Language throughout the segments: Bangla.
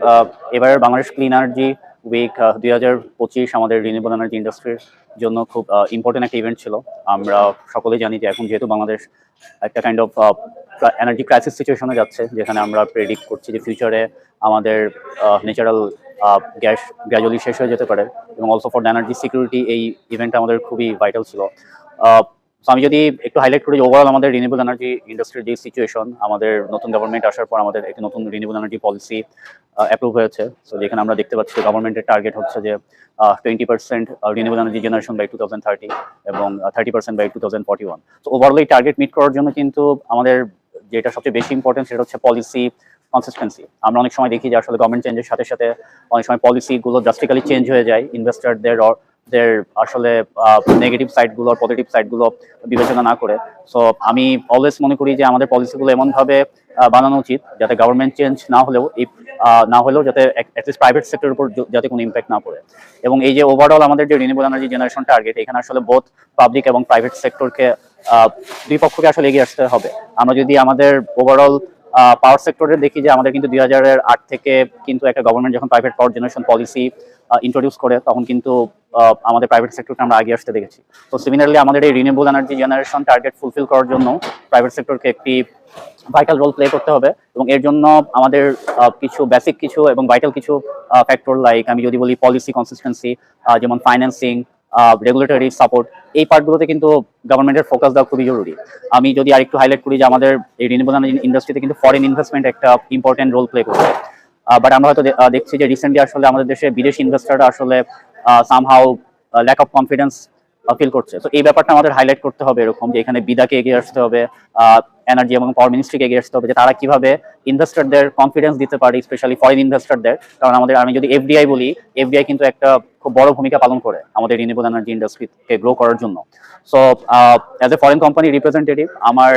আহ, এবারের বাংলাদেশ ক্লিন এনার্জি উইক দুই হাজার পঁচিশ আমাদের রিনিউবল এনার্জি ইন্ডাস্ট্রির জন্য খুব ইম্পর্টেন্ট একটা ইভেন্ট ছিল। আমরা সকলেই জানি যে এখন যেহেতু বাংলাদেশ একটা কাইন্ড অফ এনার্জি ক্রাইসিস সিচুয়েশনে যাচ্ছে যেখানে আমরা প্রেডিক্ট করছি যে ফিউচারে আমাদের ন্যাচারাল গ্যাস গ্র্যাজুয়ালি শেষ হয়ে যেতে পারে এবং also for the energy security এই ইভেন্টটা আমাদের খুবই ভাইটাল ছিল। আমি যদি একটু হাইলাইট করি ওভারঅল আমাদের রিনিউবল এনার্জি ইন্ডাস্ট্রির যে সিচুয়েশন আমাদের নতুন গভর্নমেন্ট আসার পর আমাদের একটি নতুন রিনিউবল এনার্জি পলিসি অ্যাপ্রুভ হয়েছে। সো যেখানে আমরা দেখতে পাচ্ছি গভর্নমেন্টের টার্গেট হচ্ছে যে twenty percent renewable energy generation by two thousand thirty এবং thirty percent by two thousand forty one তো ওভারঅল এই টার্গেট মিট করার জন্য কিন্তু আমাদের যেটা সবচেয়ে বেশি ইম্পর্টেন্ট সেটা হচ্ছে পলিসি কনসিস্টেন্সি আমরা অনেক সময় দেখি যে আসলে গভর্নমেন্ট চেঞ্জের সাথে সাথে অনেক সময় পলিসিগুলো ড্রাস্টিক্যালি চেঞ্জ হয়ে যায়। ইনভেস্টারদের দের আসলে নেগেটিভ সাইডগুলো পজিটিভ সাইডগুলো বিবেচনা না করে। সো আমি অলওয়েজ মনে করি যে আমাদের পলিসিগুলো এমনভাবে বানানো উচিত যাতে গভর্নমেন্ট চেঞ্জ না হলেও এই না হলেও যাতে অ্যাটলিস্ট প্রাইভেট সেক্টরের উপর যাতে কোনো ইম্প্যাক্ট না পড়ে। এবং এই যে ওভারঅল আমাদের যে রিনিউবল এনার্জি জেনারেশন টার্গেট এখানে আসলে বোথ পাবলিক এবং প্রাইভেট সেক্টরকে দুই পক্ষকে আসলে এগিয়ে আসতে হবে। আমরা যদি আমাদের ওভারঅল পাওয়ার সেক্টরে দেখি যে আমাদের কিন্তু দুই হাজারের আট থেকে কিন্তু একটা গভর্নমেন্ট যখন private power generation policy introduce করে, তখন কিন্তু আমাদের প্রাইভেট সেক্টরকে আমরা আগে আসতে দেখেছি। তো সিমিলারলি আমাদের এই renewable energy generation target fulfil করার জন্য প্রাইভেট সেক্টরকে একটি ভাইটাল রোল প্লে করতে হবে এবং এর জন্য আমাদের কিছু বেসিক কিছু এবং ভাইটাল কিছু ফ্যাক্টর লাইক আমি যদি বলি পলিসি কনসিস্টেন্সি যেমন ফাইন্যান্সিং রেগুলেটরি সাপোর্ট এই পার্টগুলোতে কিন্তু গভর্নমেন্টের ফোকাস দেওয়া খুবই জরুরি। আমি যদি আরেকটু হাইলাইট করি যে আমাদের এই রিনিউবল এনার্জি ইন্ডাস্ট্রিতে কিন্তু ফরেন ইনভেস্টমেন্ট একটা ইম্পর্টেন্ট রোল প্লে করছে। বাট আমরা হয়তো দেখছি যে রিসেন্টলি আসলে আমাদের দেশে বিদেশি ইনভেস্টাররা আসলে somehow lack of confidence feel করছে। তো এই ব্যাপারটা আমাদের হাইলাইট করতে হবে এরকম যে এখানে বিদাকে এগিয়ে আসতে হবে এনার্জি এবং পাওয়ার মিনিস্ট্রিকে এগিয়ে আসতে হবে, যে তারা কীভাবে ইনভেস্টরদের কনফিডেন্স দিতে পারে স্পেশালি ফরেন ইনভেস্টরদের কারণ আমাদের, আমি যদি এফডিআই বলি এফডিআই কিন্তু একটা খুব বড় ভূমিকা পালন করে আমাদের রিনিউবল এনার্জি ইন্ডাস্ট্রিকে গ্রো করার জন্য। So as a foreign company representative আমার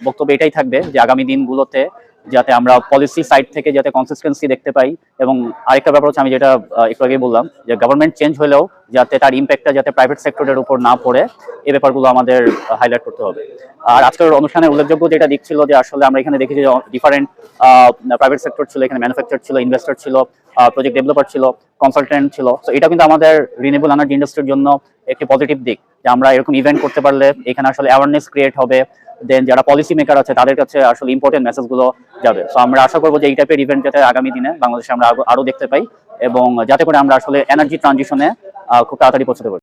বক্তব্য এটাই থাকবে যে আগামী দিনগুলোতে যাতে আমরা পলিসি সাইড থেকে যাতে কনসিস্টেন্সি দেখতে পাই। এবং আরেকটা ব্যাপার হচ্ছে আমি যেটা একটু আগে বললাম যে গভর্নমেন্ট চেঞ্জ হলেও যাতে তার ইম্প্যাক্টটা যাতে প্রাইভেট সেক্টরের উপর না পড়ে এই ব্যাপারগুলো আমাদের হাইলাইট করতে হবে। আর আজকের অনুষ্ঠানে উল্লেখযোগ্য যেটা দিক ছিল যে আসলে আমরা এখানে দেখেছি যে ডিফারেন্ট প্রাইভেট সেক্টর ছিল, এখানে ম্যানুফ্যাকচার ছিল ইনভেস্টর ছিল প্রজেক্ট ডেভেলপার ছিল কনসালটেন্ট ছিল। তো এটা কিন্তু আমাদের রিনিউবল এনার্জি ইন্ডাস্ট্রির জন্য একটি পজিটিভ দিক। যে আমরা এরকম ইভেন্ট করতে পারলে এখানে আসলে অ্যাওয়ারনেস ক্রিয়েট হবে দেন যারা পলিসি মেকার আছে, তাদের কাছে আসলে ইম্পর্টেন্ট মেসেজগুলো যাবে। সো আমরা আশা করব যে এই টাইপের ইভেন্ট যাতে আগামী দিনে বাংলাদেশে আমরা আরো- আরও দেখতে পাই এবং যাতে করে আমরা আসলে এনার্জি ট্রানজিশনে খুব তাড়াতাড়ি পৌঁছতে পারি।